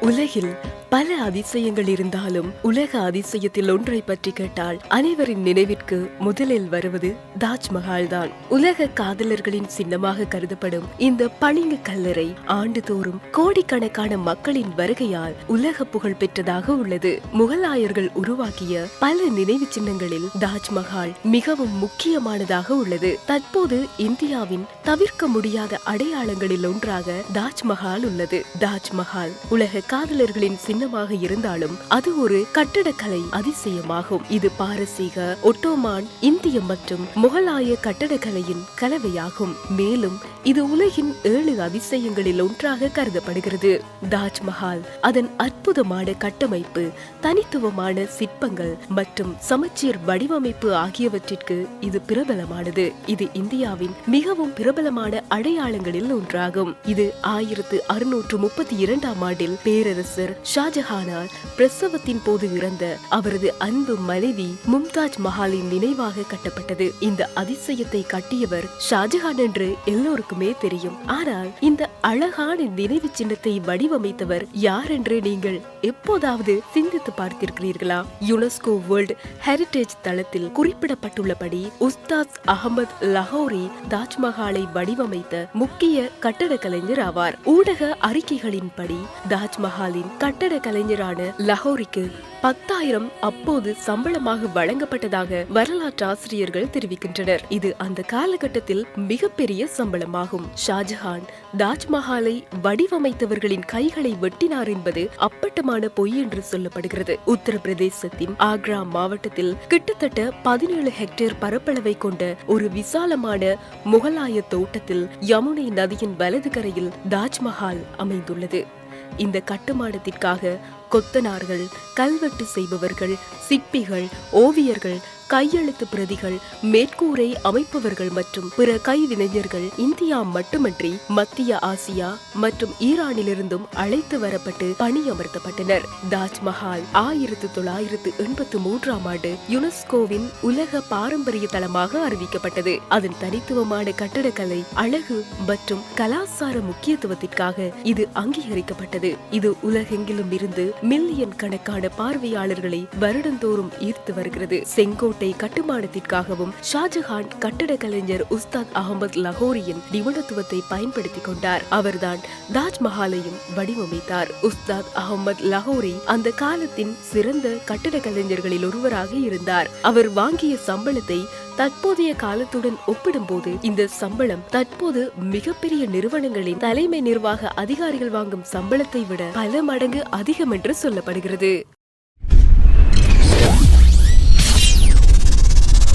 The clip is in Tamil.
உலகில் பல அதிசயங்கள் இருந்தாலும் உலக அதிசயத்தில் ஒன்றை பற்றி கேட்டால் அனைவரின் நினைவிற்கு முதலில் வருவது தாஜ்மஹால் தான். உலக காதலர்களின் சின்னமாக கருதப்படும் இந்த பளிங்கு கல்லறை ஆண்டுதோறும் கோடிக்கணக்கான மக்களின் வருகையால் உலக புகழ் பெற்றதாக உள்ளது. முகலாயர்கள் உருவாக்கிய பல நினைவு சின்னங்களில் தாஜ்மஹால் மிகவும் முக்கியமானதாக உள்ளது. தற்போது இந்தியாவின் தவிர்க்க முடியாத அடையாளங்களில் ஒன்றாக தாஜ்மஹால் உள்ளது. தாஜ்மஹால் உலக காதலர்களின் சின்னமாக இருந்தாலும் அது ஒரு கட்டடக்கலை அதிசயமாகும். இது பாரசீக ஒட்டோமான் இந்திய மற்றும் முகலாய கட்டடக்கலையின் கலவையாகும். மேலும் இது உலகின் ஏழு அதிசயங்களில் ஒன்றாக கருதப்படுகிறது. தாஜ்மஹால் அதன் அற்புதமான கட்டமைப்பு தனித்துவமான சிற்பங்கள் மற்றும் சமச்சீர் வடிவமைப்பு ஆகியவற்றிற்கு இது பிரபலமானது. இது இந்தியாவின் மிகவும் பிரபலமான அடையாளங்களில் ஒன்றாகும். இது ஆயிரத்து அறுநூற்று முப்பத்தி இரண்டாம் ஆண்டில் பேரரசர் ஷா ஷாஜஹானால் பிரசவத்தின் போது இறந்த அவரது அன்பு மனைவி மும்தாஜ் மஹாலின் நினைவாக கட்டப்பட்டது. இந்த அதிசயத்தை கட்டியவர் ஷாஜஹான் என்று எல்லோருக்குமே தெரியும். ஆனால் இந்த அழகான நினைவு சின்னத்தை வடிவமைத்தவர் யார் என்று நீங்கள் எப்போதாவது சிந்தித்து பார்த்திருக்கிறீர்களா? யுனெஸ்கோ வேர்ல்ட் ஹெரிடேஜ் தளத்தில் குறிப்பிடப்பட்டுள்ளபடி உஸ்தாத் அகமது லஹோரி தாஜ்மஹாலை வடிவமைத்த முக்கிய கட்டட கலைஞர் ஆவார். ஊடக அறிக்கைகளின்படி தாஜ்மஹாலின் கட்டட கலைஞரான லஹோரிக்கு பத்தாயிரம் அப்போது சம்பளமாக வழங்கப்பட்டதாக வரலாற்று ஆசிரியர்கள் தெரிவிக்கின்றனர். இது அந்த காலகட்டத்தில் மிகப்பெரிய சம்பளமாகும். ஷாஜஹான் தாஜ்மஹாலை வடிவமைத்தவர்களின் கைகளை வெட்டினார் என்பது அப்பட்டமான பொய் என்று சொல்லப்படுகிறது. உத்தரப்பிரதேசத்தின் ஆக்ரா மாவட்டத்தில் கிட்டத்தட்ட பதினேழு ஹெக்டேர் பரப்பளவை கொண்ட ஒரு விசாலமான முகலாய தோட்டத்தில் யமுனை நதியின் வலது கரையில் தாஜ்மஹால் அமைந்துள்ளது. இந்த கட்டுமானத்திற்காக கொத்தனார்கள் கல்வெட்டு செய்பவர்கள் சிற்பிகள் ஓவியர்கள் கையெழுத்து பிரதிகள் மேற்கூரை அமைப்பவர்கள் மற்றும் பிற கைவினைஞர்கள் இந்தியா மட்டுமன்றி மத்திய ஆசியா மற்றும் ஈரானிலிருந்தும் அழைத்து வரப்பட்டு பணியமர்த்தப்பட்டனர். தாஜ்மஹால் ஆயிரத்து தொள்ளாயிரத்து எண்பத்து மூன்றாம் ஆண்டு யுனெஸ்கோவின் உலக பாரம்பரிய தளமாக அறிவிக்கப்பட்டது. அதன் தனித்துவமான கட்டடக்கலை அழகு மற்றும் கலாசார முக்கியத்துவத்திற்காக இது அங்கீகரிக்கப்பட்டது. இது உலகெங்கிலும் இருந்து மில்லியன் கணக்கான பார்வையாளர்களை வருடந்தோறும் ஈர்த்து வருகிறது. செங்கோட்டை கோட்டை கட்டுமானத்திற்காகவும் ஷாஜஹான் கட்டட கலைஞர் உஸ்தாத் அகமது லஹோரியின் நிபுணத்துவத்தை பயன்படுத்திக் கொண்டார். அவர்தான் தாஜ்மஹாலையும் வடிவமைத்தார். உஸ்தாத் அகமது லஹோரி அந்த காலத்தின் சிறந்த கட்டட கலைஞர்களில் ஒருவராக இருந்தார். அவர் வாங்கிய சம்பளத்தை தற்போதைய காலத்துடன் ஒப்பிடும்போது இந்த சம்பளம் தற்போது மிகப்பெரிய நிறுவனங்களின் தலைமை நிர்வாக அதிகாரிகள் வாங்கும் சம்பளத்தை விட பல மடங்கு அதிகம் என்று சொல்லப்படுகிறது.